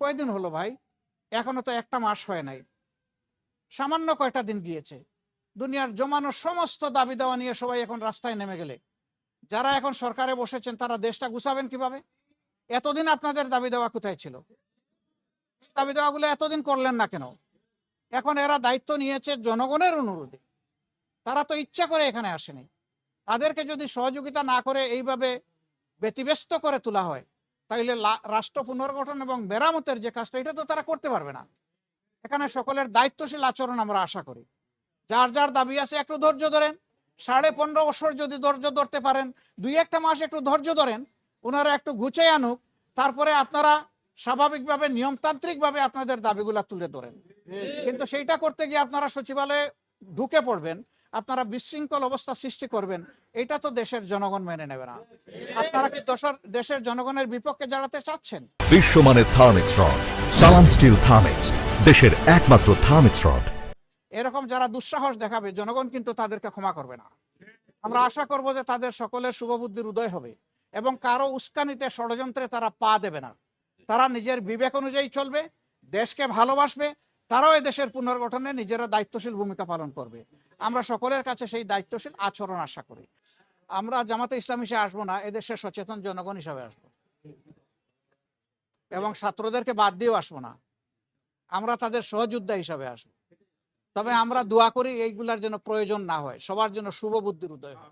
কয়দিন হলো ভাই? এখনও তো একটা মাস হয় নাই। সামান্য কয়টা দিন গিয়েছে। দুনিয়ার জমানো সমস্ত দাবি দেওয়া নিয়ে সবাই এখন রাস্তায় নেমে গেলে। যারা এখন সরকারে বসেছেন, তারা দেশটা গুছাবেন কীভাবে? এতদিন আপনাদের দাবি দেওয়া কোথায় ছিল? দাবি দেওয়াগুলো এতদিন করলেন না কেন? এখন এরা দায়িত্ব নিয়েছে জনগণের অনুরোধে। তারা তো ইচ্ছা করে এখানে আসেনি। তাদেরকে যদি সহযোগিতা না করে এইভাবে ব্যতিব্যস্ত করে তোলা হয় তাইলে রাষ্ট্র পুনর্গঠন এবং মেরামতের যে কাজটা এটা তো তারা করতে পারবে না। এখানে সকলের দায়িত্বশীল আচরণ আমরা আশা করি। যার যার দাবি আছে একটু ধৈর্য ধরেন। সাড়ে পনেরো বছর যদি ধৈর্য ধরতে পারেন দুই একটা মাস একটু ধৈর্য ধরেন ওনারা একটু গুছিয়ে আনুক তারপরে আপনারা স্বাভাবিকভাবে নিয়মতান্ত্রিকভাবে আপনাদের দাবিগুলা তুলে ধরেন। কিন্তু সেইটা করতে গিয়ে আপনারা সচিবালয়ে ঢুকে পড়বেন আপনারা বিশৃঙ্খল অবস্থা সৃষ্টি করবেন এটা তো দেশের জনগণ মেনে নেবে না। আপনারা কি দশর দেশের জনগণের বিপক্ষে দাঁড়াতে চাচ্ছেন? বিশ্বমানের Thermex rod Salam steel Thermex দেশের একমাত্র থার্মিক্স রড। এরকম যারা দুঃসাহস দেখাবে জনগণ কিন্তু তাদেরকে ক্ষমা করবে না। আমরা আশা করব যে তাদের সকলের শুভবুদ্ধির উদয় হবে এবং কারও উস্কানিতে ষড়যন্ত্রে তারা পা দেবে না। তারা নিজের বিবেক অনুযায়ী চলবে দেশকে ভালোবাসবে তারাও দেশের পুনর্গঠনে নিজেরা দায়িত্বশীল ভূমিকা পালন করবে। আমরা সকলের কাছে সেই দায়িত্বশীল আচরণ আশা করি। আমরা জামাতে ইসলাম হিসেবে আসব না, এদেশের সচেতন জনগণ হিসাবে আসব। এবং ছাত্রদেরকে বাদ দিয়েও আসব না। আমরা তাদের সহযোদ্ধা হিসাবে আসব। তবে আমরা দোয়া করি এইগুলার জন্য প্রয়োজন না হয়, সবার জন্য শুভ বুদ্ধির উদয় হয়